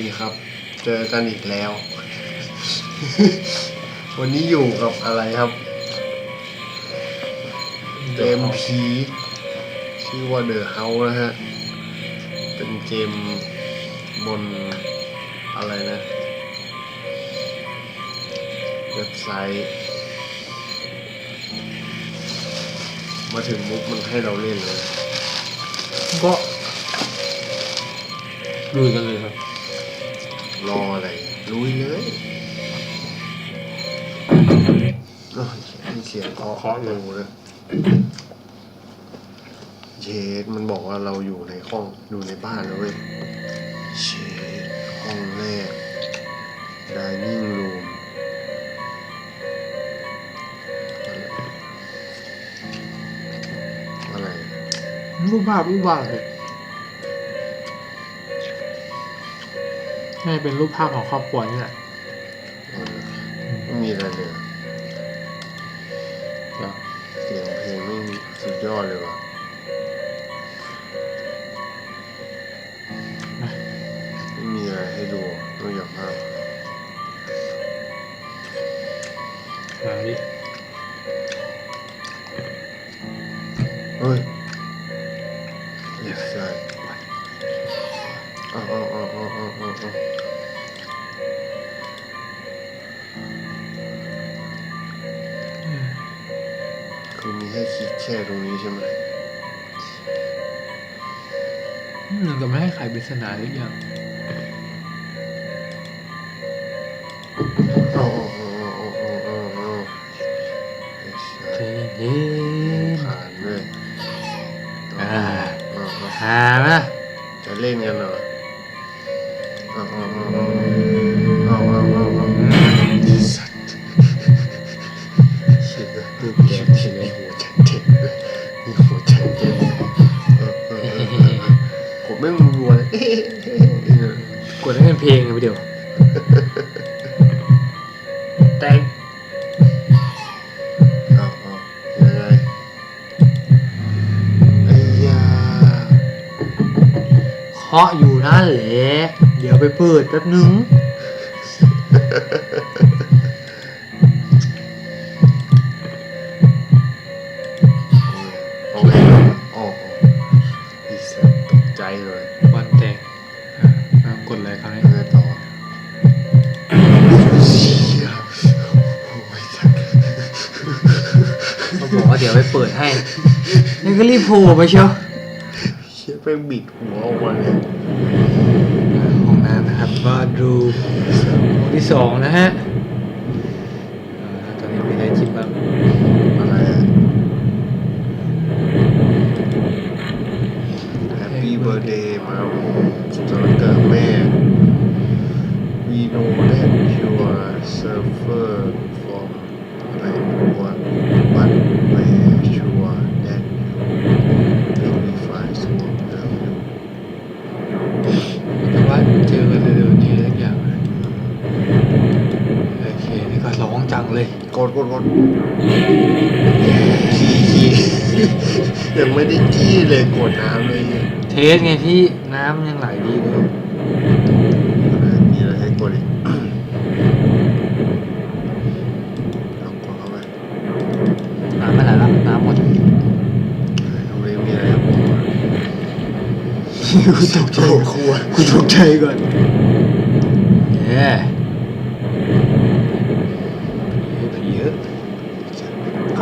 สวัสดีครับ เจอกันอีกแล้ว วันนี้อยู่กับอะไรครับเกมผีชื่อว่า The House นะฮะ เป็นเกมบนอะไรนะ เว็บไซต์ มาถึงมุกมันให้เราเล่นเลย ก็ลุยกันเลยครับรออะไร ลุยเลยโอ้ยมีเสียงเคาะเคาะเลยดูเลยเชดมันบอกว่าเราอยู่ในห้องอยู่ในบ้านแล้วเว้ยเชดห้องแรก dining room อะไรรูปภาพรูปภาพเลย น่าจะเป็นรูปภาพของครอบครัวนี่แหละอะไรไม่มีอะไรเลยเดี๋ยวเสียงเพลงไม่มีสุดยอดเลยว่ะนะไม่มีอะไรให้ดูนอกจากภาพมาดิ เหมือนกับไม่ให้ไขปริศนาหรือยังเอาเอาเอาเอาเอาเอาเอาไอ้สัใจเย็นผ่านเลยอ่าเอาเอาหาไหมจะเล่นกันเหรอ กดให้เป็นเพลงเลยไปเดี๋ยวแตงเอาเอายังไงไอ้ยาเคาะอยู่นั่นแหละ เดี๋ยวไปเปิดแป๊บนึงเอาไงเอาเอาอีสัตว์ตกใจเลย วันแตงอะอะ กดอะไรคราวนี้ยังไงต่อเชี่ยโอ้ยสัตว์เขาบอกว่าเดี๋ยวไปเปิดให้นี่ก็รีบโผล่ไปเชียวเชี่ยแม่งบิดหัวออกมาเลยห้องน้ำนะครับก็ดูห้องที่สองนะฮะอ่าตอนนี้มีอะไรจิ้มบ้าง อะไรอะ Happy birthday มาสุขสันต์วันเกิดแม่ We know that you are suffer from อะไร what but we're sure that you will be fine soon love you แต่ว่าเจอกันเร็วๆนี้ทุกอย่างนะโอเค นี่ก็ร้องจังเลย ก ดกดกดขี้ขี้ยังไม่ได้ขี้เลยกดน้ำเลยเทสไงพี่น้ำยังไหลดีเลยมีอะไรให้กดอีกลองกดเข้าไปน้ำไม่ไหลแล้วน้ำหมดดูดิมีอะไรให้กดบ้างกูตกใจโอ้ครัวกูตกใจก่อนเย้ผีเยอะ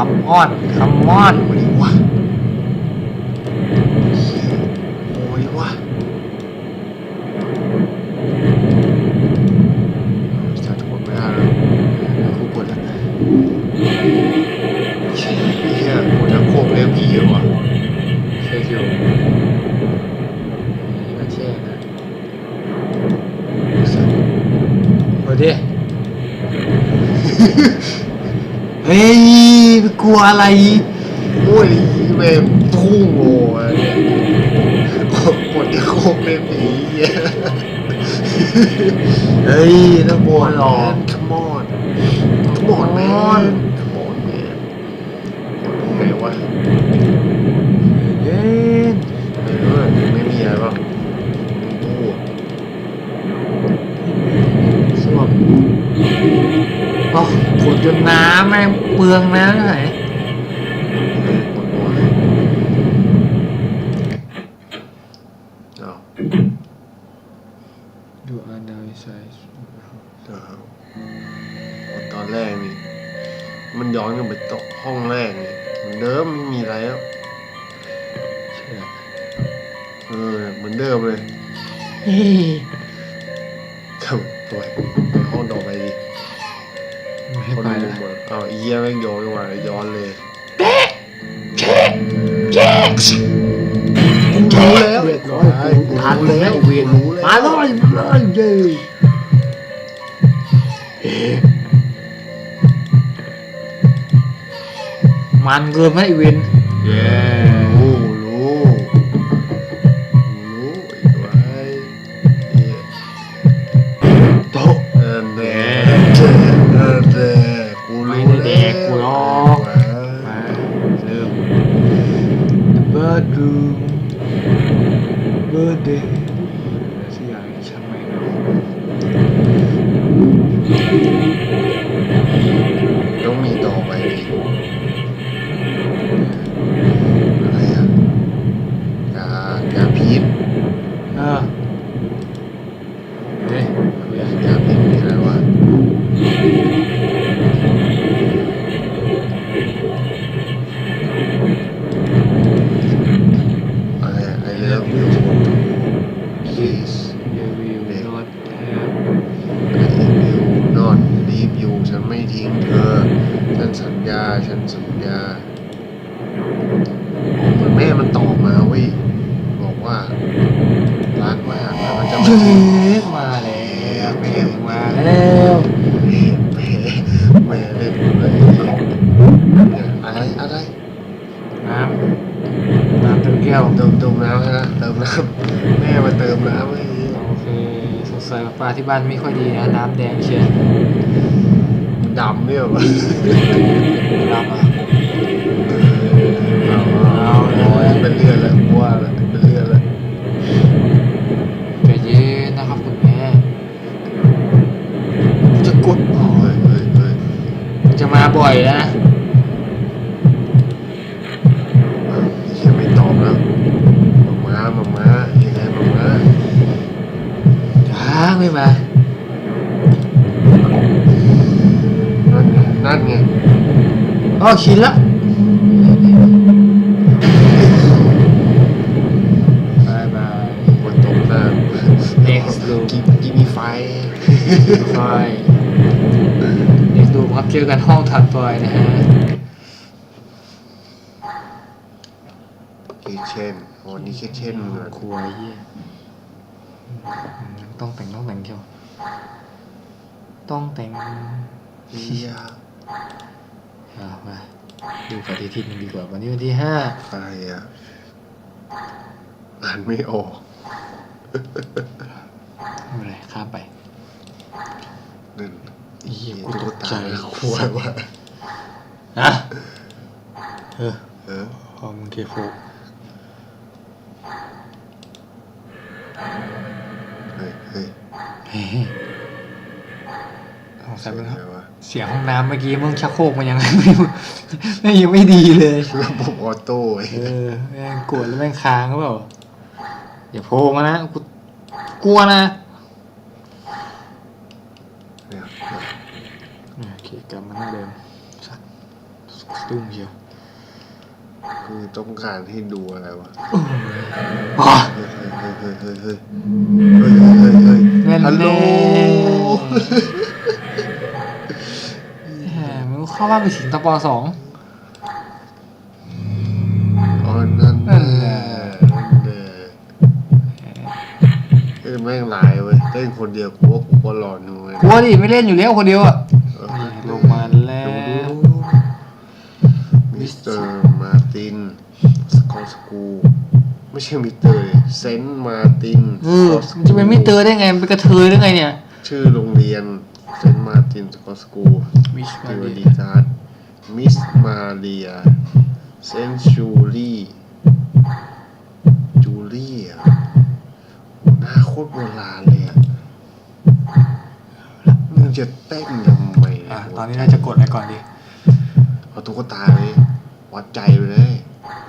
คำอ้อนคำอ้อนโอ้ยวะโอ้ยวะจะทนไม่ได้แล้วกูกดแล้วเชี่ยเชี่ยหัวจะโคกเรียกผีเหรอวะเช็คอยู่นี่ก็เช็คนะสัตว์เปิดดิ เฮ้ยกลัวอะไรโอ้ยแบบพุ่งโง่อะเนี่ยกดโคกเรียกผีเนี่ยเฮ้ยน่ากลัวหรอ Come on Come on man Come on man ไหนวะ เย็น ไม่รู้อะไม่มีอะไรหรอกตู้ นน้ำแม่งเปลืองน้ำไหนคนโง่เลยเอาดูอันดาวิไซส์เอาตอนแรกนี่ มันย้อนกลันไปตกห้องแรกนี่เหมือนเดิมไม่มีอะไรแล้วเชื่อเออเหมือนเดิมเลยเฮ้ยครับปล่อยไปห้องต่อไปดิไม่ ให้คนไปดูละมาเอาไอ้เยี่ยแม่งย้อนมาย้อนเลยกูรู้แล้วเรียบร้อยกูทันแล้วเวียนรู้แล้วมาเลยมาเลยเย้มันเกินไหมไอ้เวนเย้ มาเย้ทิ้งมาแล้วแม่มาแล้วแม่แม่เล่นเลยอะไรอะไรน้ำน้ำเต็มแก้วเติมเติมน้ำนะเติมน้ำแม่มาเติมน้ำให้โอเคสงสัยปลาที่บ้านไม่ค่อยดีนะน้ำแดงเชียวดำเนี่ยเหรอรับอะเอาเอาเอาเป็นเลือดแล้วกลัวแล้วเลือดแล้ว อยนะอ้าวเฮียไม่ตอบแล้วมามา มา มายังไงมา มาช้าไม่มา นั่นไงนั่นไงอ๋อชินละ เจอกันห้องถัดไปนะฮะคิเช่นวันนี้คิเช่นเหมือนครัวเยี่ยต้องแต่งต้องแต่งเชียวต้องแต่งเฮียอ่ามาดูปฏิทินกันดีกว่า วันนี้วันที่ห้าใครอะอ่านไม่ออก ไม่เป็นไรข้ามไปนั่น เหี้ยกูตุ๊ตกกใจตาควายว่ะฮะเออเออห้องเคโฟเฮ้ยเฮ้ยเฮ้ยเอาใส่เสียไปงแล้วอะไรวะเสียงห้องน้ำเมื่อกี้มึงชักโครกมันยังไงไม่รู้แม่งยังไม่ดีเลยระบบออโต้ไอ้เออแม่งกดแล้วแม่งค้างหรือเปล่าอย่าโผล่มานะกูกลัวนะ เนี่ย โอเคกลับมาหน้าเดิมสัก ตึ้งเชียวคือต้องการให้ดูอะไรวะอ๋อเฮ้ยเฮ้ยเฮ้ยเฮ้ยเฮ้ยเฮ้ยเฮ้ยเฮ้ยแน่นฮัลโหลแหมมึงเข้าบ้านไปสิงตะปอสองอ๋อนั่นนั่แน่นแหละนั่นแน่เอ้ยแม่งหลายเว้ยเล่นคนเดียวกูว่ากูก็หลอนอยู่เว้ยกลัวดิไม่เล่นอยู่แล้วคนเดียวอะ ตินสกอตสกูไม่ใช่มิสเตอร์เซนต์มาร์ตินเออมันจะเป็นไม่เตอได้ไงมันเป็นกระเทยได้ไงเนี่ย ชื่อโรงเรียนเซนต์มาร์ตินสกอตสกูวิชติมาวดีดีการ์ดมิสมาเรียเซนชูรี่จูลี่อะโหหน้าโคตรโบราณเลยอะเอจะเต้นทำไมอะตอนนี้น่าจะกดอะไรก่อนดี เอาตุ๊กตาเลย วัดใจไปเลย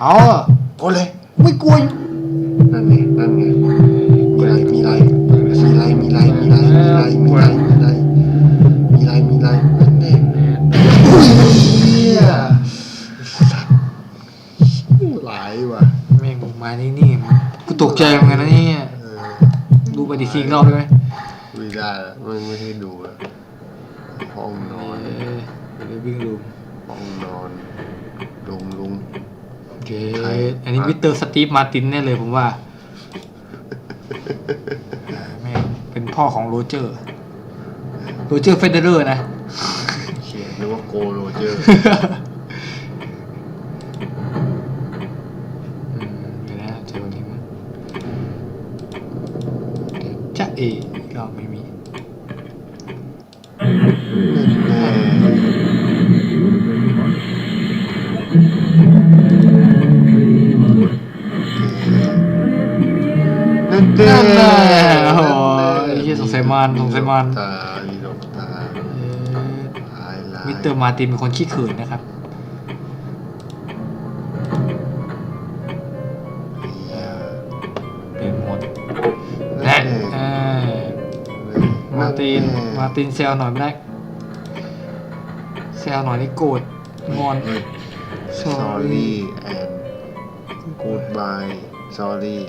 อ๋อกดเลย ไม่กลัวอยู่นั่นไง นั่นไง มีไร มีไร มีไร มีไร มีไร มีไร มีไร มีไร มีไร มีไรนั่นไงเฮียสัตว์หลายว่ะแม่งมานี่นี่กูตกใจเหมือนกันนะเนี่ยเออดูปฏิทินอีกรอบได้ไหมไม่ได้ละมันไม่ให้ดูอะห้องนอนเออเดี๋ยววิ่งดู ห้องนอน ลุงลุงโอเคใคร อันนี้วิเตอร์สตีฟมาร์ตินแน่เลยผมว่าแม่งเป็นพ่อของโรเจอร์ โรเจอร์เฟเดอร์นะเขียนนึกว่าโกโรเจอร์ อืมเดี๋ยวนะเจอวันนี้มั้ยเดี๋ยวจะเอ๋ มารสงสัยมารตาอีดอกตาเอ่อหายลายมิสเตอร์มาร์ตินเป็นคนขี้ขืนนะครับเหี้ยเป็นหมดนั่และนแน่เอ่อมาร์ตินมาร์ตินเซลหน่อยไม่ได้เซลหน่อยนี่โกรธงอน sorry and goodbye sorry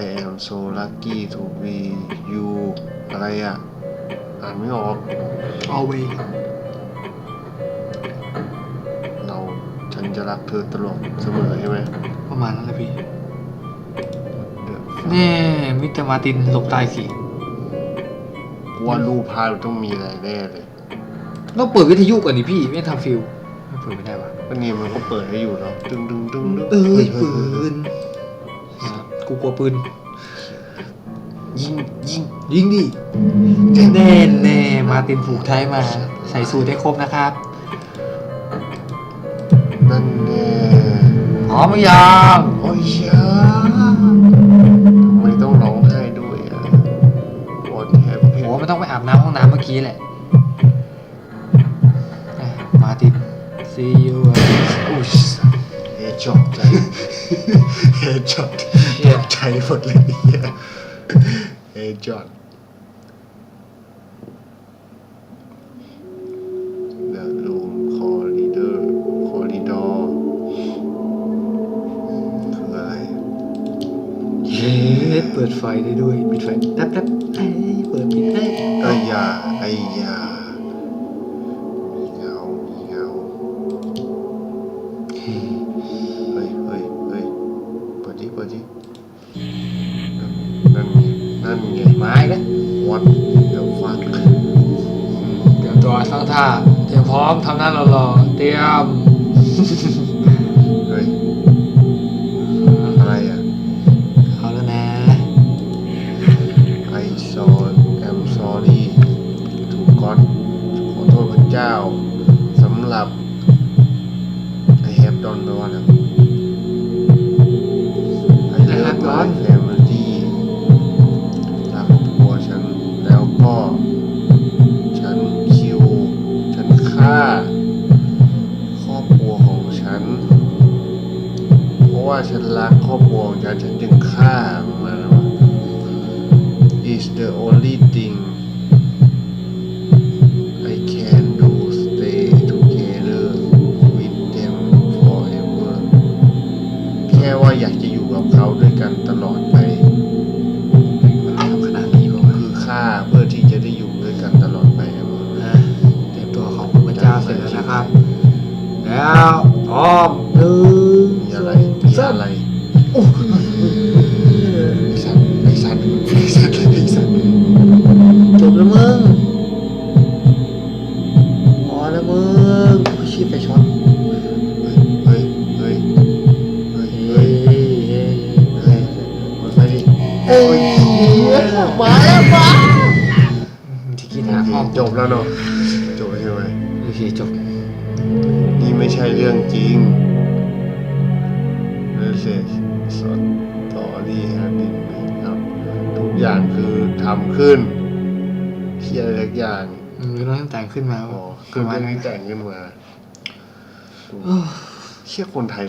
I am so lucky to be you อะไรอะ อ่านไม่ออก always เราฉันจะรักเธอตลอดเสมอใช่ไหมประมาณนั้นแหละพี่เดี๋ยวแน่มิสเตอร์มาร์ตินหลบตายสิว่ารูปภาพต้องมีอะไรแน่เลยเราเปิดวิทยุก่อนดิพี่ไม่ทำฟิลไม่เปิดไม่ได้วะก็นี่มันก็เปิดให้อยู่เนาะดึงดึงดึงดึงเอ้ยฮ้ปืฮ้นอะกูกลัวปืนยิงยิง ยิงดิแน่แน่มาร์ตินผูกไทยมา ใส่สูทได้ครบนะครับ นั่นแน่พร้อมหรือยังโอ้ยเชี่ยทำไมต้องร้องไห้ด้วยอะ What โห happened มันต้องไปอาบน้ำห้องน้ำเมื่อกี้แหละอะมาร์ติน see you อุ้ยเฮดช็อตใจเฮดช็อตเชี่ยใจหมดเลยเนี่ย เฮดช็อต The room corridor corridor คืออะไร เย้เปิดไฟได้ด้วยปิดไฟแป๊บ นั่นไงไม้แล้ววัดเดี๋ยวฟังเตรียมตัวตั้งท่าเตรียมพร้อมทำหน้ารอๆเตรียมเฮ้ยอะไรอะเอาแล้วนะ I saw am sorry to God ขอโทษพระเจ้า เขาด้วยกันตลอดไปมันทำขนาดนี้ป่าวะคือฆ่าเพื่อที่จะได้อยู่ด้วยกันตลอดไปครับผมนะเตรียมตัวของคุณพระเจ้าเสร็จแล้วนะครับ แล้วพร้อมหนึ่งมีอะไรมีอะไร เอ้ยมาแล้วมาที่กินหาห้องจบแล้วเนาะจบแล้วใช่ไหมโอเคจบนี่ไม่ใช่เรื่องจริง This is story has been made up ทุกอย่างคือทำขึ้นเที่ยอะไรสักอย่างอืมเราต้องแต่งขึ้นมาอ๋อปคือระมาณเรื่องนั้นี้นแต่งขึ้นมาโอ้เชี่ยคนไทย